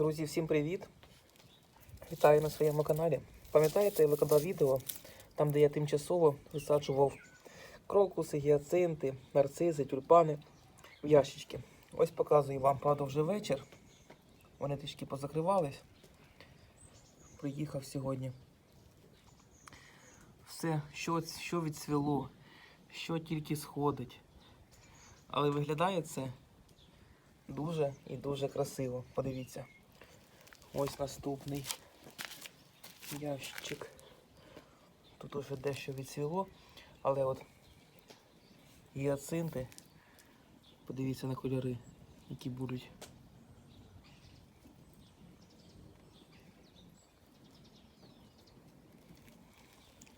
Друзі, всім привіт! Вітаю на своєму каналі. Пам'ятаєте, я викладав відео, там, де я тимчасово висаджував крокуси, гіацинти, нарцизи, тюльпани в ящички. Ось показую вам, правда, вже вечір. Вони трішки позакривались. Приїхав сьогодні. Все, що, що відцвіло, що тільки сходить. Але виглядає це дуже і дуже красиво. Подивіться. Ось наступний ящик. Тут уже дещо відцвіло, але от гіацинти, подивіться на кольори, які будуть.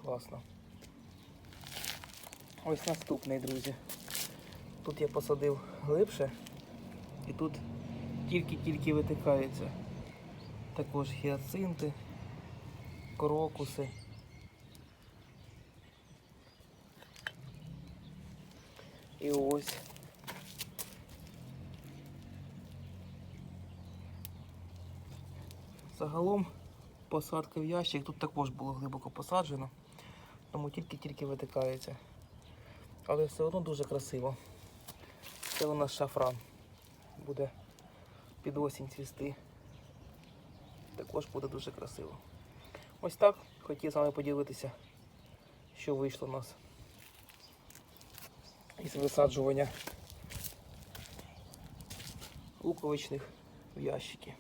Класно. Ось наступний, друзі. Тут я посадив глибше і тут тільки-тільки витикається. Також гіацинти, крокуси. І ось. Загалом посадка в ящик тут також було глибоко посаджено, тому тільки-тільки витикається. Але все одно дуже красиво. Це у нас шафран. Буде під осінь цвісти. Також буде дуже красиво. Ось так хотів з вами поділитися, що вийшло у нас із висаджування луковичних в ящики.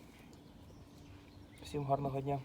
Всім гарного дня!